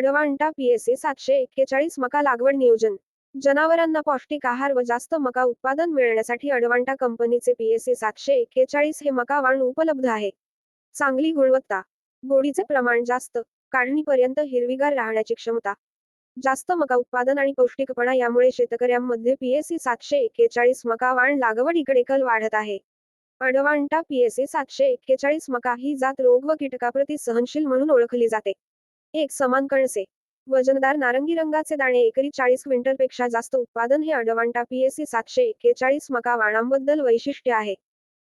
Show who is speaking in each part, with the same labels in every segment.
Speaker 1: अडवांटा PSA सातशे एक्केचाळीस मका लागवड नियोजन. जनावरांना पौष्टिक आहार व जास्त मका उत्पादन मिळण्यासाठी अडवांटा कंपनीचे पीएसए सातशे एक्केचाळीस हे मका वाण उपलब्ध आहे. चांगली गुणवत्ता गोडीचे प्रमाण जास्त काढणीपर्यंत हिरवीगार राहण्याची क्षमता जास्त मका उत्पादन आणि पौष्टिकपणा यामुळे शेतकऱ्यांमध्ये पीएससी सातशे एक्केचाळीस मका वाण लागवडीकडे कल वाढत आहे. अडवांटा पीएसए सातशे एक्केचाळीस मका ही जात रोग व कीटकाप्रती सहनशील म्हणून ओळखली जाते. एक समान कणसे वजनदार नारंगी रंगाचे दाणे एकरी चाळीस क्विंटलपेक्षा जास्त उत्पादन हे अडवांटा पीएससी सातशे एक्केचाळीस मका वाणांबद्दल वैशिष्ट्य आहे.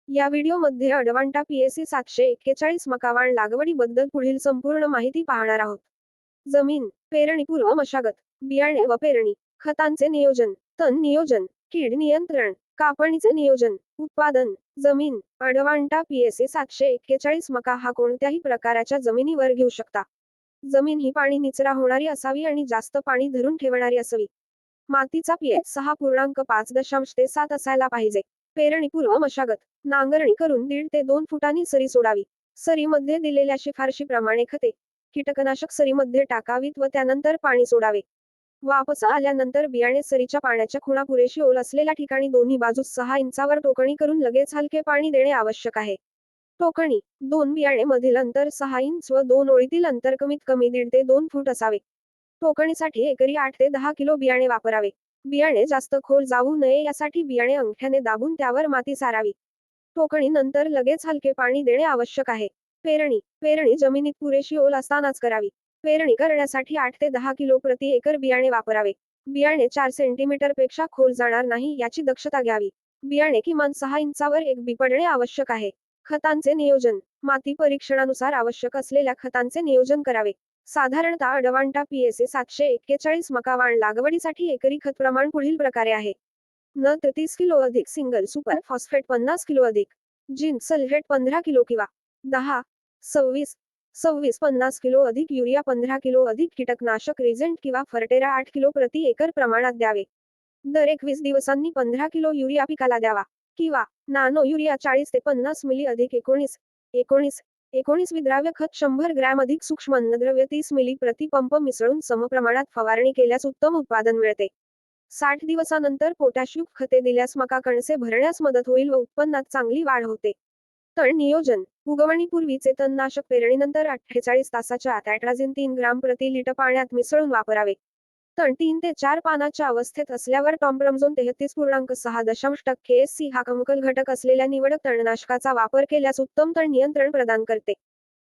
Speaker 1: या व्हिडिओमध्ये अडवांटा पीएससी सातशे एक्केचाळीस मका वाण लागवडीबद्दल पुढील संपूर्ण माहिती पाहणार आहोत. जमीन पेरणीपूर्व मशागत बियाणे व पेरणी खतांचे नियोजन तण नियोजन कीड नियंत्रण कापणीचे नियोजन उत्पादन जमीन अडवांटा पीएसए सातशे एक्केचाळीस मका हा कोणत्याही प्रकाराच्या जमिनीवर घेऊ शकता. जमीन ही पाणी निचरा होणारी असावी आणि जास्त पाणी धरून ठेवणारी असावी. मातीचा पीएच सहा पूर्णांक पाच दशांश ते सात असायला पाहिजे. पेरणीपूर्व मशागत. नांगरणी करून दीड ते दोन फुटांनी सरी सोडावी. सरीमध्ये दिलेल्या शिफारशीप्रमाणे खते. कीटकनाशक सरीमध्ये टाकावीत व त्यानंतर पाणी सोडावे. वापस आल्यानंतर बियाणे सरीच्या पाण्याच्या खुणा पुरेशी ओल असलेल्या ठिकाणी दोन्ही बाजूस सहा इंचावर टोकणी करून लगेच हलके पाणी देणे आवश्यक आहे. टोकणी दोन बियाणे मधील अंतर सहा इंच व दोन ओळीतील अंतर कमीत कमी दीड ते दोन फूट असावे. टोकणीसाठी एकरी आठ ते दहा किलो बियाणे वापरावे. बियाणे जास्त खोल जाऊ नये यासाठी बियाणे अंगठ्याने दाबून त्यावर माती सारावी. टोकणी नंतर लगेच हलके पाणी देणे आवश्यक आहे. पेरणी पेरणी जमिनीत पुरेशी ओल असतानाच करावी. पेरणी करण्यासाठी आठ ते दहा किलो प्रति एकर बियाणे वापरावे. बियाणे चार सेंटीमीटरपेक्षा खोल जाणार नाही याची दक्षता घ्यावी. बियाणे किमान सहा इंचावर एक बी पडणे आवश्यक आहे. खतांचे नियोजन. माती परीक्षणानुसार आवश्यक असलेल्या खतांचे नियोजन करावे. साधारणतः अडवांटा पीएसए सातशे एक्केचाळीस मकावाण लागवडीसाठी एकरी खत प्रमाण पुढील प्रकारे आहे. न तीस किलो अधिक सिंगल सुपर फॉस्फेट पन्नास किलो अधिक. जिंक सल्फेट पंधरा किलो किंवा दहा सव्वीस सव्वीस पन्नास किलो अधिक युरिया पंधरा किलो अधिक कीटकनाशक रिझेंट किंवा फर्टेरा आठ किलो प्रति एकर प्रमाणात द्यावे. दर एकवीस दिवसांनी पंधरा किलो युरिया पिकाला द्यावा. किंवा नानो युरिया चाळीस ते पन्नास मिली अधिक एकोणीस एकोणीस एकोणीस विद्राव्य खत शंभर ग्रॅम अधिक सूक्ष्म अन्नद्रव्य तीस मिली प्रतिपंप मिसळून समप्रमाणात फवारणी केल्यास उत्तम उत्पादन मिळते. साठ दिवसानंतर पोटॅशियुक्त खते दिल्यास मका कणसे भरण्यास मदत होईल व उत्पन्नात चांगली वाढ होते. तण नियोजन उगवणीपूर्वीचे तणनाशक पेरणीनंतर अठ्ठेचाळीस तासाच्या आत ॲट्राझिन तीन ग्राम प्रति लिटर पाण्यात मिसळून वापरावे. तर तीन ते चार पानाच्या अवस्थेत असल्यावर टॉम्ब्रमझोन तेहतीस पूर्णांक सहा दशांश टक्के एस सी हा कमकल घटक असलेल्या निवडक तणनाशकाचा वापर केल्यास उत्तम तण नियंत्रण प्रदान करते.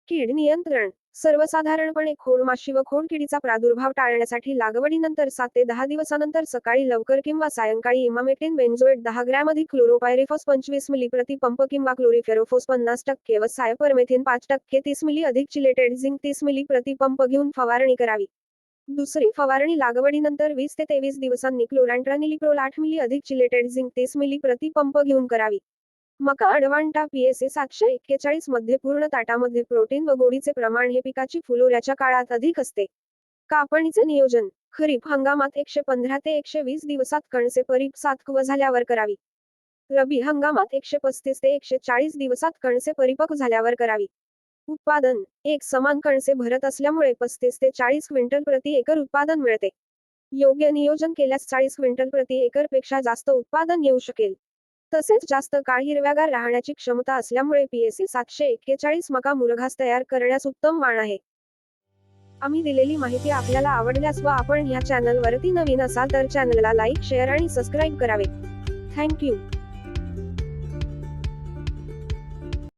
Speaker 1: कीड नियंत्रण सर्वसाधारणपणे खोडमाशी व खोडकिडीचा प्रादुर्भाव टाळण्यासाठी लागवडीनंतर सात ते दहा दिवसानंतर सकाळी लवकर किंवा सायंकाळी इमामेक्टिन बेन्झोएट दहा ग्रॅम अधिक क्लोरोपायरिफॉस पंचवीस मिली प्रति पंप किंवा क्लोरीफेरोफोस पन्नास टक्के व सायपरमेथिन पाच टक्के तीस मिली अधिक चिलेटेड झिंक तीस मिली प्रति पंप घेऊन फवारणी करावी. दुसरी फवारणी लागवडीनंतर वीस ते तेवीस दिवसांनी क्लोरॅन्ट्रानिलिप्रोल आठ मिली अधिक चिलेटेड झिंक तीस मिली प्रति पंप घेऊन करावी. मका अडवांटा पीएसए सातशे एक्केचाळीसमध्ये पूर्ण ताटामध्ये प्रोटीन व गोडीचे प्रमाण हे पिकाची फुलोऱ्याच्या काळात अधिक असते. कापणीचे नियोजन खरीप हंगामात एकशे पंधरा ते एकशे वीस दिवसात कणसे परीप सातकव झाल्यावर करावी. रबी हंगामात एकशे पस्तीस ते एकशे चाळीस दिवसात कणसे परिपक्व झाल्यावर करावी. उत्पादन एक समान कणसे भरत असल्यामुळे पस्तीस ते चाळीस क्विंटल प्रति एकर उत्पादन मिळते. योग्य नियोजन केल्यास चाळीस क्विंटल प्रति एकरपेक्षा जास्त उत्पादन येऊ शकेल. तसेच जास्त काळ हिरव्यागार राहण्याची क्षमता असल्यामुळे पीएससी सातशे एक्केचाळीस मका मुरघास तयार करण्यास उत्तम वाण आहे. आम्ही दिलेली माहिती आपल्याला आवडल्यास व आपण ह्या चॅनल वरती नवीन असाल तर चॅनलला लाईक शेअर आणि सबस्क्राईब करावे. Thank you